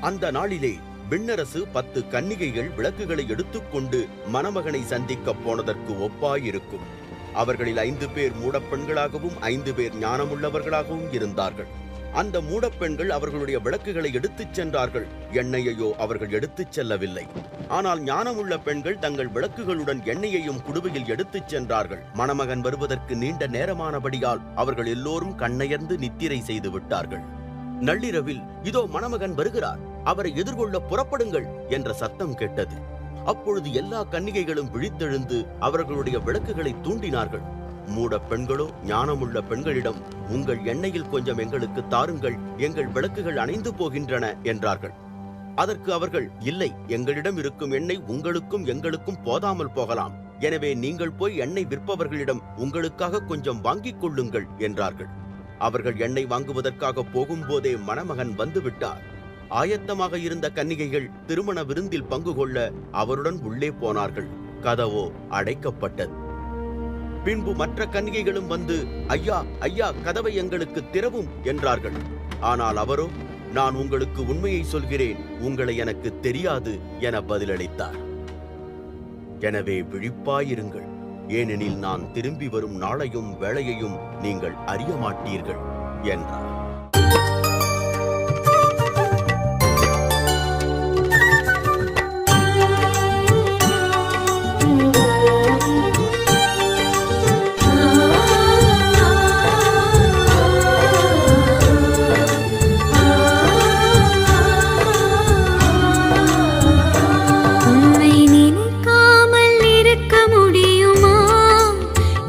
அந்த நாளிலே விண்ணரசு பத்து கன்னிகைகள் விளக்குகளை எடுத்துக்கொண்டு மணமகனை சந்திக்கப் போனதற்கு ஒப்பாயிருக்கும். அவர்களில் ஐந்து பேர் மூடப்பெண்களாகவும் ஐந்து பேர் ஞானமுள்ளவர்களாகவும் இருந்தார்கள். அந்த மூடப்பெண்கள் அவர்களுடைய விளக்குகளை எடுத்துச் சென்றார்கள். எண்ணெயையோ அவர்கள் எடுத்துச் செல்லவில்லை. ஆனால் ஞானமுள்ள பெண்கள் தங்கள் விளக்குகளுடன் எண்ணெயையும் குடுவையில் எடுத்துச் சென்றார்கள். மணமகன் வருவதற்கு நீண்ட நேரமானபடியால் அவர்கள் எல்லோரும் கண்ணயர்ந்து நித்திரை செய்து விட்டார்கள். நள்ளிரவில் இதோ மணமகன் வருகிறார். அவரை எதிர்கொள்ள புறப்படுங்கள் என்ற சத்தம் கேட்டது. அப்பொழுது எல்லா கன்னிகைகளும் விழித்தெழுந்து அவர்களுடைய விளக்குகளை தூண்டினார்கள். மூட பெண்களோ ஞானமுள்ள பெண்களிடம் உங்கள் எண்ணெயில் கொஞ்சம் எங்களுக்கு தாருங்கள் எங்கள் விளக்குகள் அணைந்து போகின்றன என்றார்கள். அதற்கு அவர்கள் இல்லை எங்களிடம் இருக்கும் எண்ணெய் உங்களுக்கும் எங்களுக்கும் போதாமல் போகலாம். எனவே நீங்கள் போய் எண்ணெய் விற்பவர்களிடம் உங்களுக்காக கொஞ்சம் வாங்கிக் கொள்ளுங்கள் என்றார்கள். அவர்கள் எண்ணெய் வாங்குவதற்காக போகும்போதே மணமகன் வந்துவிட்டார். ஆயத்தமாக இருந்த கன்னிகைகள் திருமண விருந்தில் பங்கு கொள்ள அவருடன் உள்ளே போனார்கள். கதவோ அடைக்கப்பட்டது. பின்பு மற்ற கன்னிகைகளும் வந்து ஐயா ஐயா கதவை எங்களுக்கு திறவும் என்றார்கள். ஆனால் அவரோ நான் உங்களுக்கு உண்மையை சொல்கிறேன் உங்களை எனக்கு தெரியாது என பதிலளித்தார். எனவே விழிப்பாயிருங்கள். ஏனெனில் நான் திரும்பி வரும் நாளையும் வேளையையும் நீங்கள் அறிய மாட்டீர்கள் என்றார்.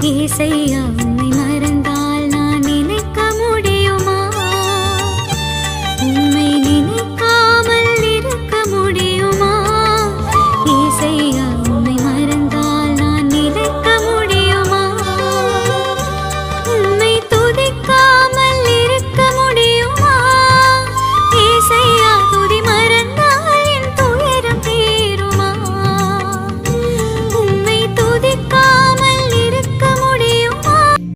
ఏసయ్యా